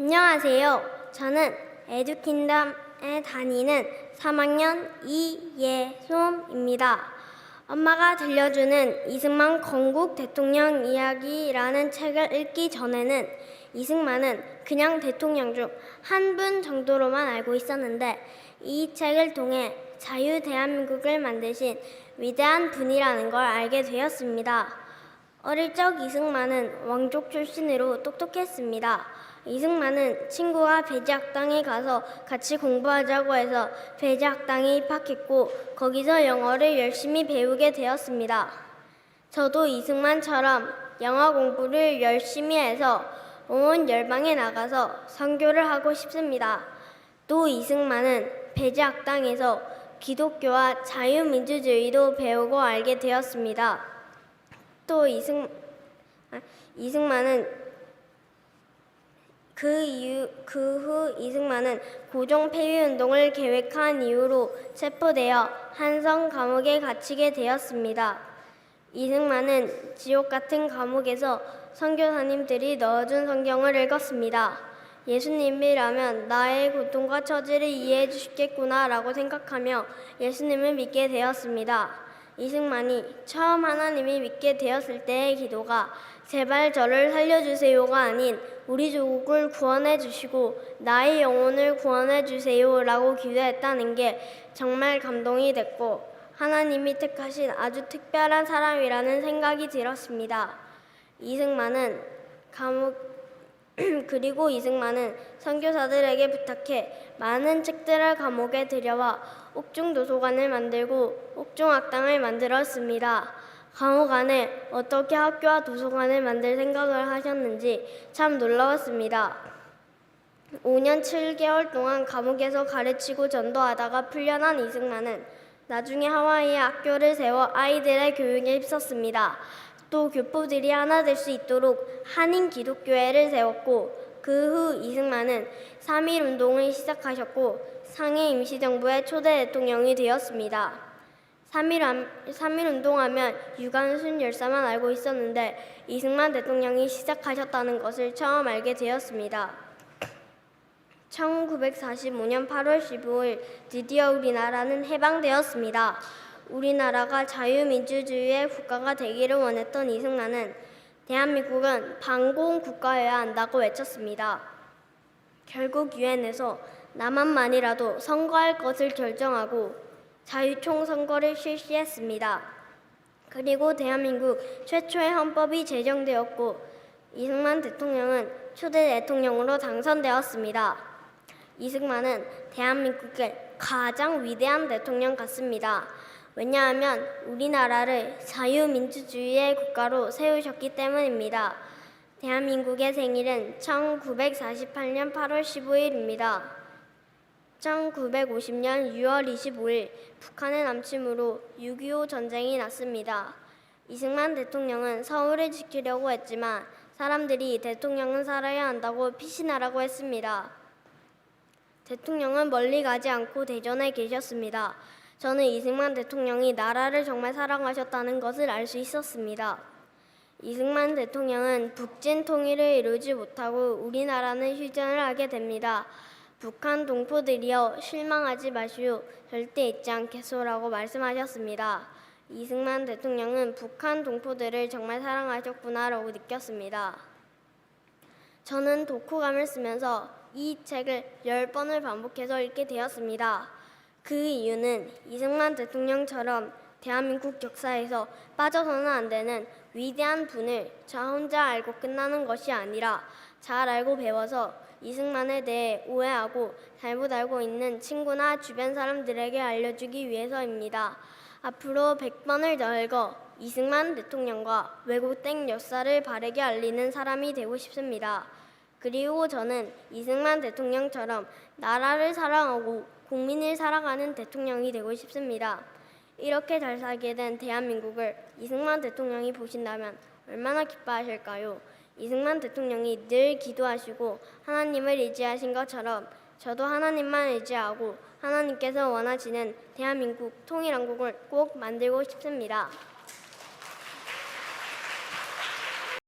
안녕하세요. 저는 에듀킨덤에 다니는 3학년 이예솜입니다. 엄마가 들려주는 이승만 건국 대통령 이야기라는 책을 읽기 전에는 이승만은 그냥 대통령 중 한 분 정도로만 알고 있었는데 이 책을 통해 자유 대한민국을 만드신 위대한 분이라는 걸 알게 되었습니다. 어릴 적 이승만은 왕족 출신으로 똑똑했습니다. 이승만은 친구와 배제학당에 가서 같이 공부하자고 해서 배제학당에 입학했고 거기서 영어를 열심히 배우게 되었습니다. 저도 이승만처럼 영어 공부를 열심히 해서 온 열방에 나가서 선교를 하고 싶습니다. 또 이승만은 배제학당에서 기독교와 자유민주주의도 배우고 알게 되었습니다. 또 이승 아, 이승만은 그 이후 그 후 이승만은 고종 폐위 운동을 계획한 이유로 체포되어 한성 감옥에 갇히게 되었습니다. 이승만은 지옥 같은 감옥에서 선교사님들이 넣어준 성경을 읽었습니다. 예수님이라면 나의 고통과 처지를 이해해 주시겠구나라고 생각하며 예수님을 믿게 되었습니다. 이승만이 처음 하나님이 믿게 되었을 때의 기도가 제발 저를 살려주세요가 아닌 우리 조국을 구원해 주시고 나의 영혼을 구원해 주세요라고 기도했다는 게 정말 감동이 됐고 하나님이 택하신 아주 특별한 사람이라는 생각이 들었습니다. 이승만은 감옥 그리고 이승만은 선교사들에게 부탁해 많은 책들을 감옥에 들여와 옥중 도서관을 만들고 옥중 학당을 만들었습니다. 감옥 안에 어떻게 학교와 도서관을 만들 생각을 하셨는지 참 놀라웠습니다. 5년 7개월 동안 감옥에서 가르치고 전도하다가 풀려난 이승만은 나중에 하와이에 학교를 세워 아이들의 교육에 힘썼습니다. 또 교포들이 하나 될 수 있도록 한인 기독교회를 세웠고 그 후 이승만은 3.1 운동을 시작하셨고 상해 임시정부의 초대 대통령이 되었습니다. 3.1, 운동하면 유관순 열사만 알고 있었는데 이승만 대통령이 시작하셨다는 것을 처음 알게 되었습니다. 1945년 8월 15일 드디어 우리나라는 해방되었습니다. 우리나라가 자유민주주의의 국가가 되기를 원했던 이승만은 대한민국은 반공 국가여야 한다고 외쳤습니다. 결국 유엔에서 남한만이라도 선거할 것을 결정하고 자유총 선거를 실시했습니다. 그리고 대한민국 최초의 헌법이 제정되었고 이승만 대통령은 초대 대통령으로 당선되었습니다. 이승만은 대한민국의 가장 위대한 대통령 같습니다. 왜냐하면 우리나라를 자유민주주의의 국가로 세우셨기 때문입니다. 대한민국의 생일은 1948년 8월 15일입니다. 1950년 6월 25일 북한의 남침으로 6.25 전쟁이 났습니다. 이승만 대통령은 서울을 지키려고 했지만 사람들이 대통령은 살아야 한다고 피신하라고 했습니다. 대통령은 멀리 가지 않고 대전에 계셨습니다. 저는 이승만 대통령이 나라를 정말 사랑하셨다는 것을 알 수 있었습니다. 이승만 대통령은 북진 통일을 이루지 못하고 우리나라는 휴전을 하게 됩니다. 북한 동포들이여 실망하지 마시오. 절대 잊지 않겠소라고 말씀하셨습니다. 이승만 대통령은 북한 동포들을 정말 사랑하셨구나라고 느꼈습니다. 저는 독후감을 쓰면서 이 책을 열 번을 반복해서 읽게 되었습니다. 그 이유는 이승만 대통령처럼 대한민국 역사에서 빠져서는 안 되는 위대한 분을 저 혼자 알고 끝나는 것이 아니라 잘 알고 배워서 이승만에 대해 오해하고 잘못 알고 있는 친구나 주변 사람들에게 알려주기 위해서입니다. 앞으로 100번을 더 읽어 이승만 대통령과 왜곡된 역사를 바르게 알리는 사람이 되고 싶습니다. 그리고 저는 이승만 대통령처럼 나라를 사랑하고 국민을 사랑하는 대통령이 되고 싶습니다. 이렇게 잘 살게 된 대한민국을 이승만 대통령이 보신다면 얼마나 기뻐하실까요? 이승만 대통령이 늘 기도하시고 하나님을 의지하신 것처럼 저도 하나님만 의지하고 하나님께서 원하시는 대한민국 통일한국을 꼭 만들고 싶습니다.